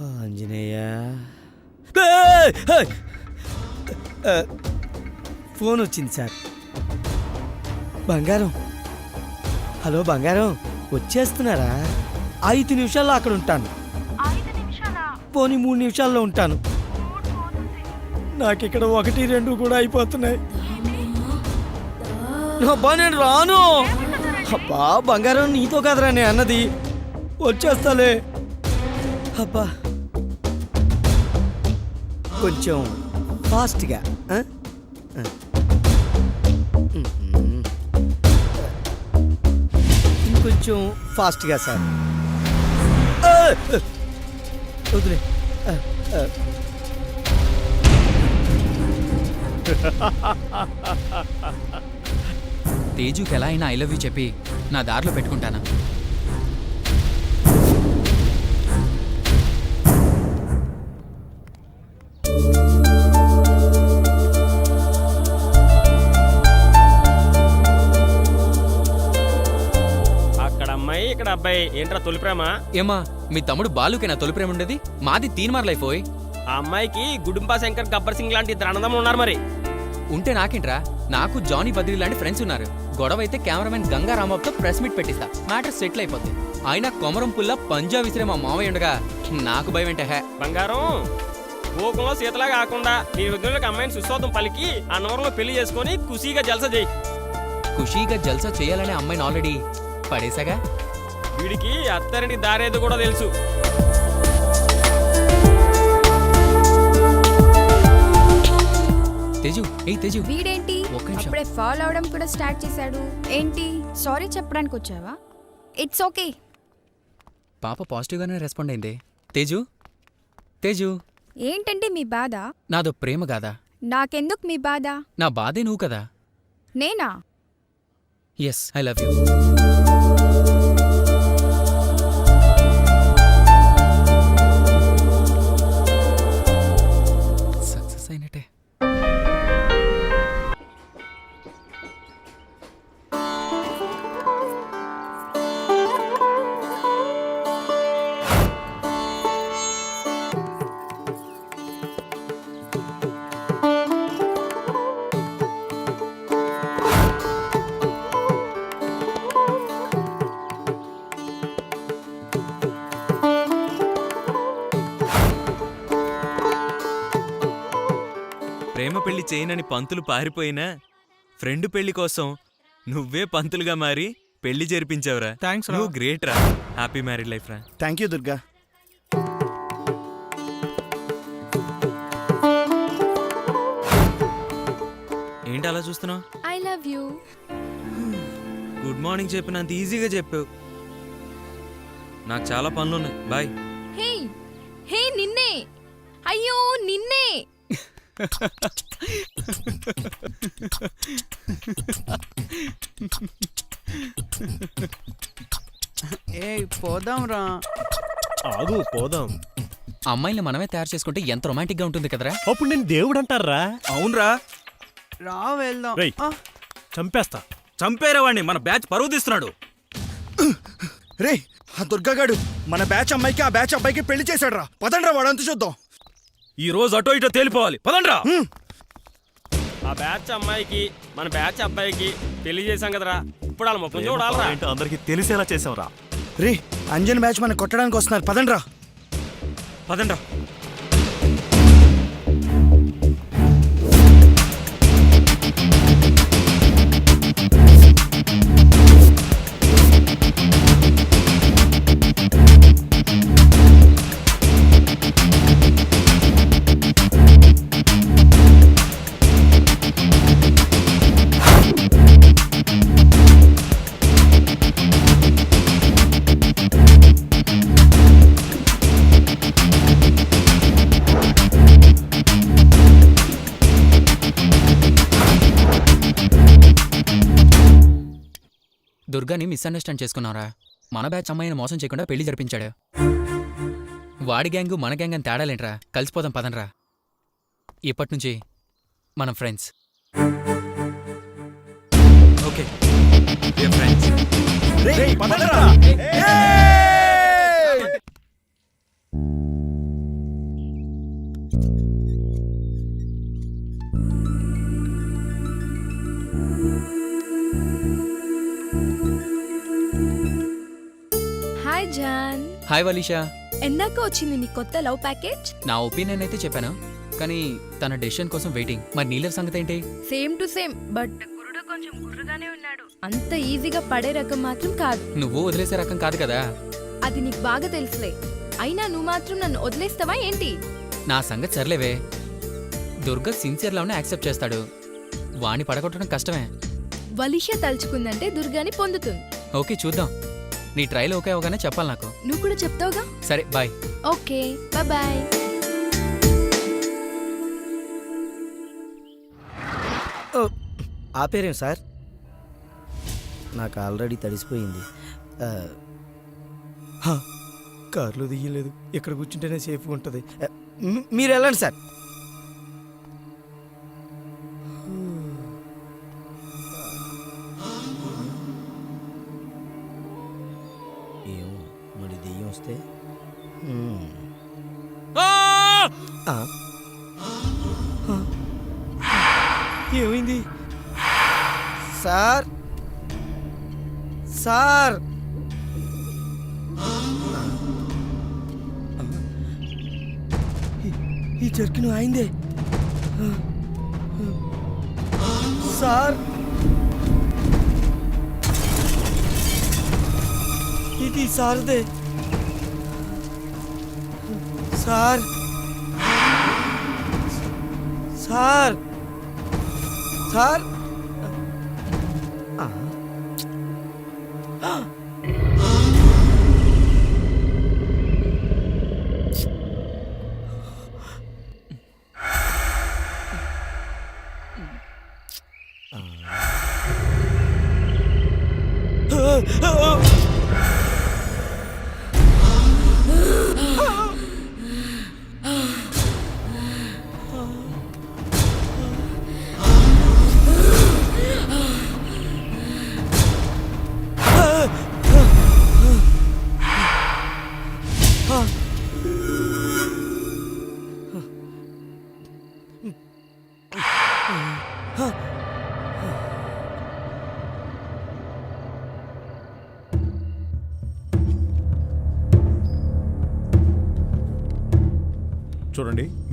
Anjaneya. Phone వచ్చింది sir. బంగారం. Hello బంగారం వచ్చేస్తున్నారా? ఐదు నిమిషాల్లో అక్కడ ఉంటాను. ఐదు నిమిషాలా? పోనీ మూడు నిమిషాల్లో ఉంటాను. నాకు ఇక్కడ ఒకటి రెండు కూడా అయిపోతున్నాయి. అబ్బా నేను రాను. అబ్బా బంగారం నీతో కదరా నేను అన్నది. వచ్చేస్తాలే. అబ్బా. కొంచెం ఫాస్ట్గా ఇంకొంచెం ఫాస్ట్గా సార్. వదిలే. తేజుకి ఎలా అయినా ఐ లవ్ యూ చెప్పి నా దారిలో పెట్టుకుంటాను? అబ్బాయి ఏంట్రా తొలి ప్రేమ? ఏమా మీ తమ్ముడు బాలుకి నా తొలి ప్రేమ ఉండేది? మాది తీన్మార్ లైఫ్ ఓయ్. ఆ అమ్మాయికి గుడుంబా శంకర్ గబ్బర్ సింగ్ లాంటి ఇద్దరు అన్నదమ్ములు ఉన్నారు మరి. ఉంటే నాకేంట్రా? నాకు జానీ బద్రీ లాంటి ఫ్రెండ్స్ ఉన్నారు. గొడవ అయితే కెమెరామెన్ గంగా ప్రెస్ మీట్ పెట్టిస్తా. మ్యాటర్ సెటిల్ అయిపోద్ది. ఆయన కొమరం పుల్ల పంజా విసిరే మా మావయ్య ఉండగా నాకు భయం ఏంటే హే. బంగారం గోకులంలో సీతలా కాకుండా నీ విగ్రహాలకు అమ్మాయిని సుస్వాదం పలికి అన్నవరంలో పెళ్ళి చేసుకొని ఖుషీగా జలస చేయి. ఖుషీగా జల్సా చేయాలనే అమ్మాయిని ఆల్రెడీ పడేసాగా వీడికి అత్తరింటి దారేది కూడా తెలుసు. తేజు ఏయ్ తేజు. వీడేంటి? ఒక్క నిమిషం. అప్పుడే ఫాలో అవడం కూడా స్టార్ట్ చేశాడు. ఏంటి? సారీ చెప్పడానికి వచ్చావా? It's okay. పాప పాజిటివ్గానే రెస్పాండ్ అయింది. తేజు? తేజు? ఏంటంటే మీ బాధ? నాదో ప్రేమ కాదా నాకెందుకు మీ బాధ? నా బాధే నువ్వు కదా? నేనా? ఎస్ ఐ లవ్ యూ చేయనని పంతులు పారిపోయినా ఫ్రెండ్ పెళ్ళి కోసం నువ్వే పంతులుగా మారి పెళ్ళి జరిపించావురా. థ్యాంక్స్ నువ్వు గ్రేట్ రా. హ్యాపీ మ్యారీడ్ లైఫ్ రా. థ్యాంక్ యూ దుర్గా ఏంటి అలా చూస్తున్నావు? I love you good morning చెప్పినంత ఈజీగా చెప్పావు. నాకు చాలా పనులున్నాయి. బాయ్ హే హే నిన్నే. అయ్యో నిన్నే. ఏ పోదాం రా. ఆగు పోదాం. అమ్మాయిని మనమే తయారు చేసుకుంటే ఎంత రొమాంటిక్గా ఉంటుంది కదరా? అప్పుడు నేను దేవుడు అంటారా అవునరా. రా వెళ్దాం. రేయ్. ఆ, చంపేస్తా. చంపేరా వాడిని మన బ్యాచ్ పరువు తీస్తున్నాడు. రే ఆ దుర్గాగాడు మన బ్యాచ్ అమ్మాయికి ఆ బ్యాచ్ అబ్బాయికి పెళ్ళి చేశాడు రా పదండ్రా వాడంతా చూద్దాం. ఈ రోజు అటో ఇటో తేలిపోవాలి. పదండ్రా. ఆ బ్యాచ్ అమ్మాయికి మన బ్యాచ్ అబ్బాయికి పెళ్ళి చేశాం కదరా. ఇప్పుడు వాళ్ళ ముఖం చూడాలరా. ఏంటో అందరికి తెలిసేలా చేసావురా రే అంజన్ బ్యాచ్ మన కొట్టడానికి వస్తున్నారు. పదండ్రా. పదండ్రా. దుర్గాని మిస్అండర్స్టాండ్ చేసుకున్నారా? మన బ్యాచ్ అమ్మాయిని మోసం చేయకుండా పెళ్ళి జరిపించాడు. వాడి గ్యాంగు మన గ్యాంగ్ అని తేడాలేంట్రా? కలిసిపోదాం పదండ్రా. ఇప్పటి నుంచి మనం friends okay friends hi Valisha. ఎందాక వచ్చింది నీ కొత్త లవ్ ప్యాకేజ్? నా ఒపీనియన్ అయితే చెప్పాను కానీ తన డెసిషన్ కోసం వెయిటింగ్. మరి నీళ్ళ సంగతి ఏంటి? సేమ్ టు సేమ్ బట్ గురుడు కొంచెం గుర్రుగానే ఉన్నాడు. అంత ఈజీగా పడే రకం మాత్రం కాదు. నువ్వు వదిలేసే రకం కాదు కదా? అది నీకు బాగా తెలుసులే. అయినా నువ్వు మాత్రం నన్ను వదిలేస్తావా ఏంటి? నా సంగతి సర్లేవే. దుర్గా సిన్సియర్లోనే యాక్సెప్ట్ చేస్తాడు. వాణ్ణి పడగొట్టడం కష్టమే. వలిష తలుచుకుందంటే దుర్గాని పొందుతుంది. ఓకే చూద్దాం. నీ ట్రైల్ ఓకే అవగానే చెప్పాలి నాకు. నువ్వు కూడా చెప్తావుగా? సరే బాయ్. ఓకే బాయ్ ఓ, ఆపేరేం సార్? నాకు ఆల్రెడీ తడిసిపోయింది. ఆ, హ, కారులో దియ్యలేదు ఇక్కడ కూర్చుంటేనే సేఫ్గా ఉంటుంది. మీరు వెళ్ళండి సార్. దెయ్యం వస్తే. ఏమైంది? సార్? సార్! ఈ- జర్కిను అయిందే సార్! ఇది సార్దే. సార్ సార్ సార్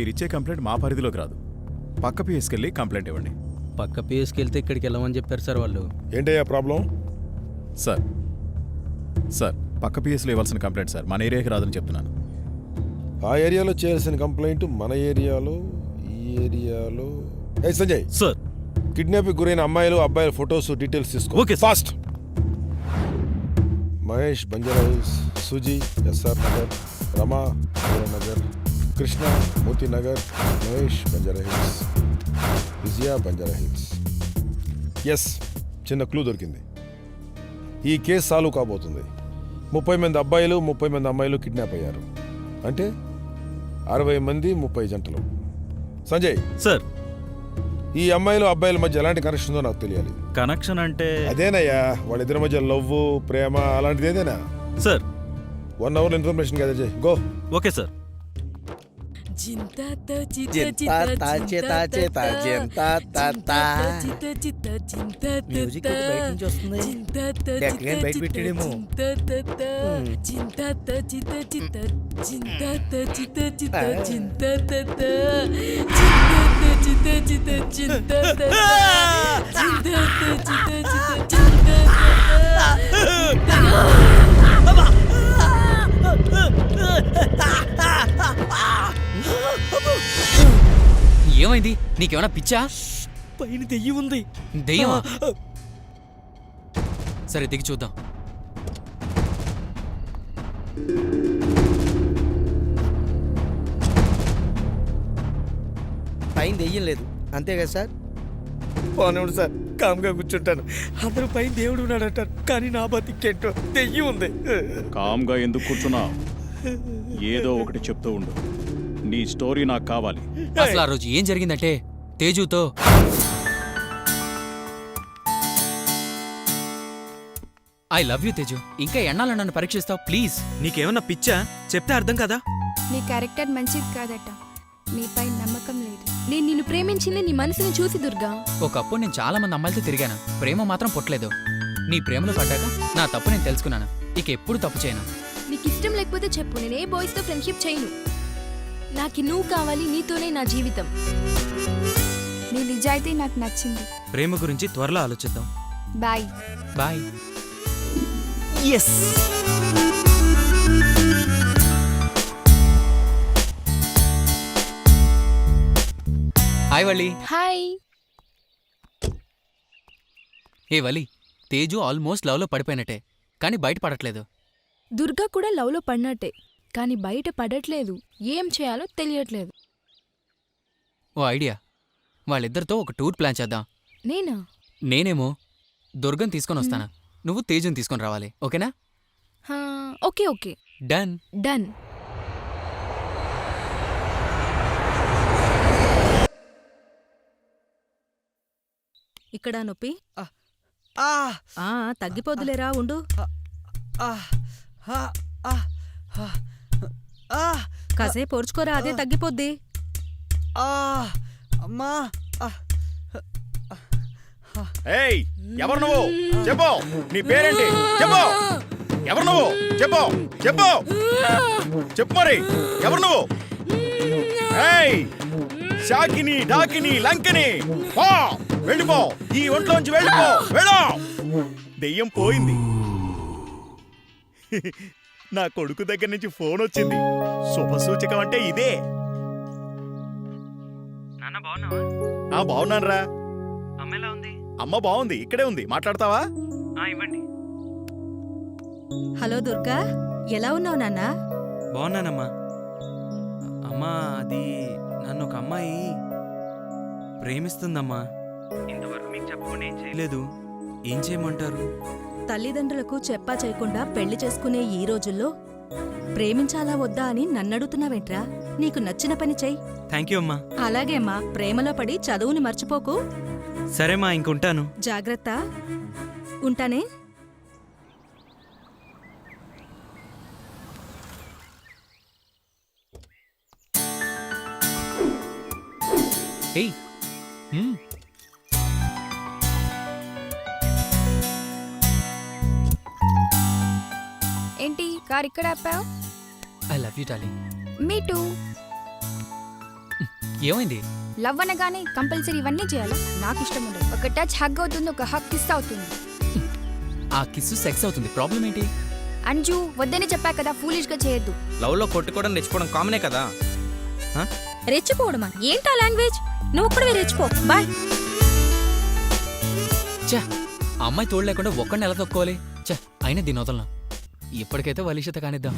ఆ. చూడండి మీరు ఇచ్చే కంప్లైంట్ మా పరిధిలోకి రాదు. పక్క పిఎస్కెళ్ళి కంప్లైంట్ ఇవ్వండి. పక్క పిఎస్కి వెళ్తే ఇక్కడికి వెళ్ళమని చెప్పారు సార్ వాళ్ళు. ఏంటయ్యా ప్రాబ్లం? సార్ సార్ పక్క పిఎస్లో ఇవ్వాల్సిన కంప్లైంట్ సార్ మన ఏరియాకి రాదని చెప్తున్నాను. ఆ ఏరియాలో చేయాల్సిన కంప్లైంట్ మన ఏరియాలో ఈ ఏరియాలో. ఏ సంజయ్! సార్! కిడ్నాప్ గురైన అమ్మాయిలు అబ్బాయిల ఫొటోస్ డీటెయిల్స్ తీసుకో. Okay. Fast! Mahesh Banjara Suji SR Nagar Rama Nagar Krishna Moti Nagar Mahesh Banjara Hills Vijaya Banjara Hills. Yes చిన్న క్లూ దొరికింది. ఈ కేసు సాల్వ్ కాబోతుంది. ముప్పై మంది అబ్బాయిలు ముప్పై మంది అమ్మాయిలు కిడ్నాప్ అయ్యారు. అంటే అరవై మంది ముప్పై జంటలు. సంజయ్! సార్! ఈ అమ్మాయిలు అబ్బాయిల మధ్య ఎలాంటి కనెక్షన్ ఉందో నాకు తెలియాలి. కనెక్షన్ అంటే అదేనయ్యా వాళ్ళిద్దరి మధ్య లవ్ ప్రేమ అలాంటిది ఏదేనా? సార్! వన్ అవర్ ఇన్ఫర్మేషన్ కదా చేయి. Go okay sir. జింతా తాచే తాచే తాజెంతా తాతా. మ్యూజిక్ ఒకటి బయట నుంచి వస్తుంది ఎక్కడికైనా బయట పెట్టాడేమో హ్మ్. ఏమైంది? నీకేమైనా పిచ్చా? పైన దెయ్యం ఉంది. దెయ్యమా? సరే దిగి చూద్దాం. పైన దెయ్యం లేదు. అంతే కదా సార్? పోనివ్వండి సార్ కామ్గా కూర్చుంటాను. అందరూ పైన దేవుడు ఉన్నాడు అంటారు కానీ నా బతికేంటో దెయ్యం ఉంది. కామ్గా ఎందుకు కూర్చున్నా ఏదో ఒకటి చెప్తూ ఉండు. నీ స్టోరీ నాకు కావాలి. అసలు ఆ రోజు ఏం జరిగిందంటే తేజుతో ఐ లవ్ యూ తేజు. ఇంకా ఎన్నాళ్ళు నన్ను పరీక్షిస్తావు? ప్లీజ్ నీకేమన్నా పిచ్చా? చెప్తే అర్థం కదా? నీ క్యారెక్టర్ మంచిది కాదట. నీపై నమ్మకం లేదు. నేను నిన్ను ప్రేమించింది నీ మనసుని చూసి దుర్గా. ఒకప్పుడు నేను చాలా మంది అమ్మాయిలతో తిరిగాను. ప్రేమ మాత్రం పుట్టలేదు. నీ ప్రేమలో పడ్డాక నా తప్పు నేను తెలుసుకున్నాను. ఇక ఎప్పుడు తప్పు చేయను. నీకు ఇష్టం లేకపోతే చెప్పు. నేను ఏ బాయ్స్తో ఫ్రెండ్షిప్ చేయను. నాకు నువ్వు కావాలి నీతోనే నా జీవితం. నీ నిజాయితీ నాకు నచ్చింది. ప్రేమ గురించి త్వరలో ఆలోచిద్దాం. Bye. Bye. Yes hi Valli hi ఏ వలి తేజు ఆల్మోస్ట్ లవ్లో పడిపోయినట్టే కానీ బయట పడట్లేదు. దుర్గా కూడా లవ్లో పడినట్టే. కానీ బయట పడట్లేదు. ఏం చేయాలో తెలియట్లేదు. ఓ ఐడియా. వాళ్ళిద్దరితో ఒక టూర్ ప్లాన్ చేద్దాం. నేనా? నేనేమో దుర్గం తీసుకొని వస్తాను. నువ్వు తేజుని తీసుకొని రావాలి. ఓకేనా? హా, ఓకే ఓకే. డన్. డన్. ఇక్కడ నొప్పి. ఆ. ఆ తగ్గిపోదులేరా ఉండు. ఆ. ఆ. ఆ. ఆ. ఆ. కాసేపు ఓర్చుకోరా అదే తగ్గిపోద్ది. ఆ అమ్మా ఆ ఏయ్ ఎవరు నువ్వు? చెప్పు. నీ పేరేంటి? చెప్పు. ఎవరు నువ్వు? చెప్పు. చెప్పు. చెప్పు మరి. ఎవరు నువ్వు? ఏయ్ షాకిని డాకిని లంకని. పో. వెళ్ళిపో. ఈ ఒంట్లోంచి వెళ్ళిపో. వెళ్ళు. దెయ్యం పోయింది. నా కొడుకు దగ్గర నుంచి ఫోన్ వచ్చింది. శుభ సూచకం అంటే ఇదే. నాన్న బాగున్నావా? ఆ ఎలా ఉంది? అమ్మ బాగుంది ఇక్కడే ఉంది. మాట్లాడతావా? ఇవ్వండి. హలో దుర్గా ఎలా ఉన్నావు నాన్నా? బాగున్నానమ్మా. అమ్మా అది నన్ను ఒక అమ్మాయి ప్రేమిస్తుందమ్మా. ఇంతవరకు మీకు చెప్పకుండా ఏం చేయలేదు. ఏం చేయమంటారు? తల్లిదండ్రులకు చెప్పా చేయకుండా పెళ్ళి చేసుకునే ఈ రోజుల్లో ప్రేమించాలా వద్దా అని నన్నడుగుతున్నావేంట్రా? నీకు నచ్చిన పని చెయ్యి. థ్యాంక్ యూ అమ్మా. అలాగేమ్మా ప్రేమలో పడి చదువుని మర్చిపోకు. సరేమ్మా ఇంకుంటాను. జాగ్రత్త. ఉంటానే? ఏయ్. ఏంటి? కార్ ఇక్కడ ఆపావు? I love you darling. Me too. ఏమైంది? లవ్ అనగానే కంపల్సరీ ఇవన్నీ చేయాలి. నాకు ఇష్టం ఉండదు. ఒక టచ్ హగ్ అవుతుంది ఒక హగ్ కిస్ అవుతుంది. ఆ కిస్సు సెక్స్ అవుతుంది. ప్రాబ్లం ఏంటి? అంజు వద్దని చెప్పా కదా ఫూలిష్గా చేయొద్దు. లవ్లో కొట్టుకోవడం తెచ్చుకోవడం కామనే కదా? రెచ్చిపోవడమా? ఏంటా లాంగ్వేజ్? నువ్వు కూడా రెచ్చిపో. బాయ్. ఛా ఆ అమ్మాయి తోడు లేకుండా ఒక్కడిని ఎలా తొక్కోవాలి ఛా అయినా దీని వదలను. ఇప్పటికైతే వలిషత కానిద్దాం.